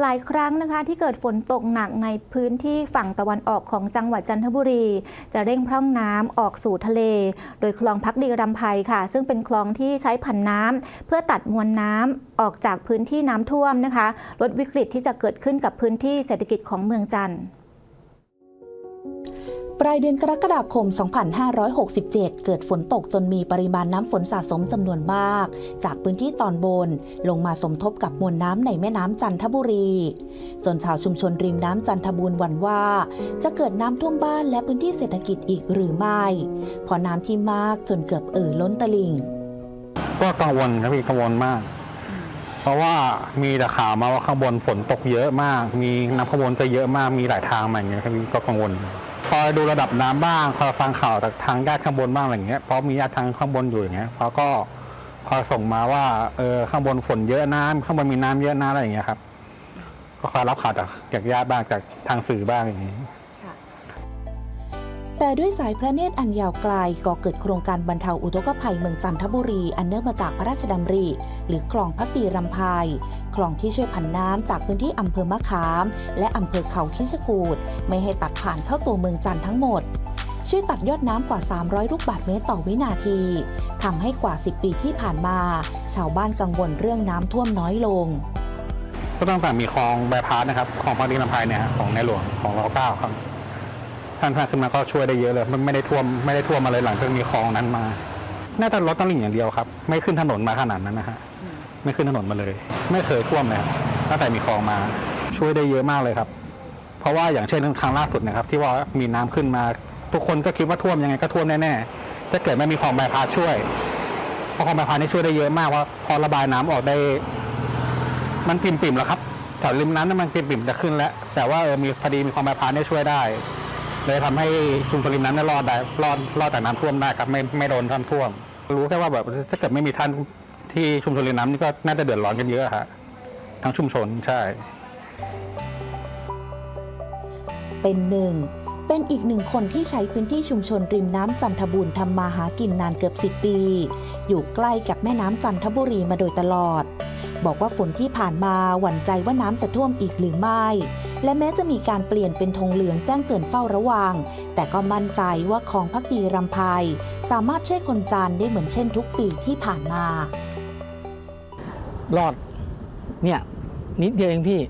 หลายครั้งนะคะที่เกิดฝนตกหนักในพื้นที่ฝั่งตะวันออกของจังหวัดจันทบุรี จะเร่งพร่องน้ำออกสู่ทะเล โดยคลองพักดีรำไพค่ะ ซึ่งเป็นคลองที่ใช้ผันน้ำเพื่อตัดมวลน้ำออกจากพื้นที่น้ำท่วมนะคะลดวิกฤตที่จะเกิดขึ้นกับพื้นที่เศรษฐกิจของเมืองจันทร์ ปลายเดือนกรกฎาคม 2567 เกิดฝนตกจนมีปริมาณน้ำฝนสะสมจำนวนมาก จากพื้นที่ตอนบน ลงมาสมทบกับมวลน้ำในแม่น้ำจันทบุรี จนชาวชุมชนริมน้ำจันทบูรณ์หวันว่า จะเกิดน้ำท่วมบ้านและพื้นที่เศรษฐกิจอีกหรือไม่ เพราะน้ำที่มากจนเกือบเอ่อล้นตลิ่ง ก็กังวลครับพี่กังวลมาก เพราะว่ามีแต่ข่าวมาว่าข้างบนฝนตกเยอะมาก มีน้ำข้างบนก็เยอะมากมีหลายทางมาอย่างเงี้ยครับพี่ก็กังวล อยดูระดับน้ำบ้าง คอยฟังข่าวจากทางญาติข้างบนบ้างอะไรอย่างเงี้ยเพราะมีญาติทางข้างบนอยู่อย่างเงี้ยเขาก็คอยส่งมาว่าเออข้างบนฝนเยอะน้ำข้างบนมีน้ำเยอะน้ำอะไรอย่างเงี้ยครับ ก็คอยรับข่าวจากจากญาติบ้างจากทางสื่อบ้างอย่างงี้ แต่ด้วยสายพระเนตรอันยาวไกลก็เกิดโครงการบรรเทาอุทกภัยเมืองจันทบุรี อันเนื่องมาจากพระราชดำริ หรือคลองพักดีรำพายคลองที่ช่วยผันน้ำจากพื้นที่อำเภอมะขาม และอำเภอเขาคิชกูดไม่ให้ตัดผ่านเข้าตัวเมืองจันท์ทั้งหมดช่วยตัดยอดน้ำกว่า 300 ลูกบาศก์เมตรต่อวินาที ทำให้กว่า 10 ปีที่ผ่านมา ชาวบ้านกังวลเรื่องน้ำท่วมน้อยลง ก็ตั้งแต่มีคลองบายพาสนะครับคลองพักดีลำไพเนี่ยของในหลวงของรอเก้าครับ ท่านท่าขึ้นมาก็ช่วยได้เยอะเลยมันไม่ได้ท่วมไม่ได้ท่วมมาเลยหลังจากมีคลองนั้นมา น่าจะลดตลิ่งอย่างเดียวครับ ไม่ขึ้นถนนมาขนาดนั้นนะฮะไม่ขึ้นถนนมาเลย ไม่เคยท่วมเลยครับตั้งแต่มีคลองมา ช่วยได้เยอะมากเลยครับ เพราะว่าอย่างเช่นครั้งล่าสุดนะครับ ที่ว่ามีน้ำขึ้นมา ทุกคนก็คิดว่าท่วมยังไงก็ท่วมแน่ๆถ้าเกิดไม่มีคลองบายพาสช่วยเพราะคลองบายพาสนี่ช่วยได้เยอะมากว่าพอระบายน้ำออกได้ มันปิ่มๆแล้วครับแถวริมน้ำนั่นมันปิ่มๆจะขึ้นแล้วแต่ว่าเออมีพอดีมีความบายพาสเนี่ยช่วยได้ เลยทำให้ชุมชนริมน้ำเนี่ยรอดได้รอดรอดจากน้ำท่วมได้ครับไม่ไม่โดนท่านท่วม รู้แค่ว่าแบบถ้าเกิดไม่มีท่านที่ชุมชนริมน้ำนี่ก็น่าจะเดือดร้อนกันเยอะฮะทั้งชุมชนใช่ เป็นหนึ่ง เป็นอีกหนึ่งคนที่ใช้พื้นที่ชุมชนริมน้ำจันทบูรณ์ทำมาหากินนานเกือบ 10 ปี อยู่ใกล้กับแม่น้ำจันทบุรีมาโดยตลอด บอกว่าฝนที่ผ่านมาหวั่นใจว่าน้ำจะท่วมอีกหรือไม่ และแม้จะมีการเปลี่ยนเป็นธงเหลืองแจ้งเตือนเฝ้าระวัง แต่ก็มั่นใจว่าคลองพักดีรำไพยสามารถช่วยคนจานได้เหมือนเช่นทุกปีที่ผ่านมา รอดเนี่ยนิดเดียวเองพี่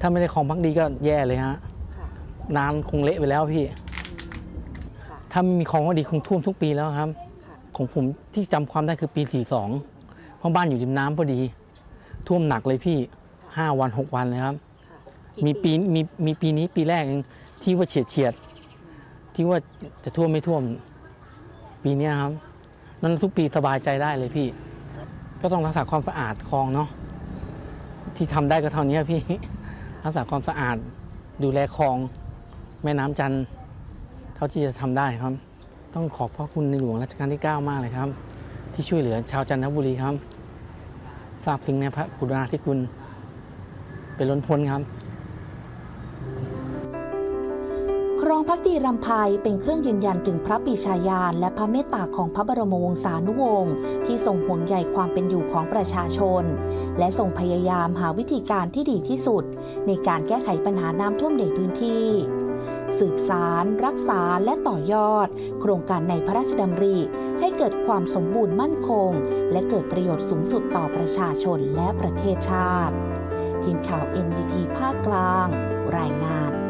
ถ้าไม่ได้ของพักดีก็แย่เลยฮะ นานคงเละไปแล้วพี่ถ้าไม่มีของพักดีคงท่วมทุกปีแล้วครับของผมที่จำความได้คือปี 42 เพราะบ้านอยู่ริมน้ำพอดี ท่วมหนักเลยพี่ 5 วัน 6 วันเลยครับมีปีมีมีปีนี้ปีแรกเองที่ว่าเฉียดเฉียดๆที่ว่าจะท่วมไม่ท่วม ปีเนี้ยครับ นั้นทุกปีสบายใจได้เลยพี่ ก็ต้องรักษาความสะอาดคลองเนาะที่ทำได้ก็เท่านี้พี่ รักษาความสะอาดดูแลคลอง แม่น้ำจันทร์เท่าที่จะทำได้ครับ ต้องขอบพระคุณในหลวงรัชกาลที่ 9 มากเลยครับ ที่ช่วยเหลือชาวจันทบุรีครับทราบซึ้งในพระกรุณาธิคุณเป็นล้นพ้นครับ ครองพักดีรำไพายเป็นเครื่องยืนยันถึงพระปีชาญาณและพระเมตตาของพระบรมวงศานุวงศ์ที่ทรงห่วงใยความเป็นอยู่ของประชาชน และทรงพยายามหาวิธีการที่ดีที่สุด ในการแก้ไขปัญหาน้ำท่วมในพื้นที่ สืบสารรักษาและต่อยอด โครงการในพระราชดำริ ให้เกิดความสมบูรณ์มั่นคง และเกิดประโยชน์สูงสุดต่อประชาชนและประเทศชาติ ทีมข่าว NBT ภาคกลาง รายงาน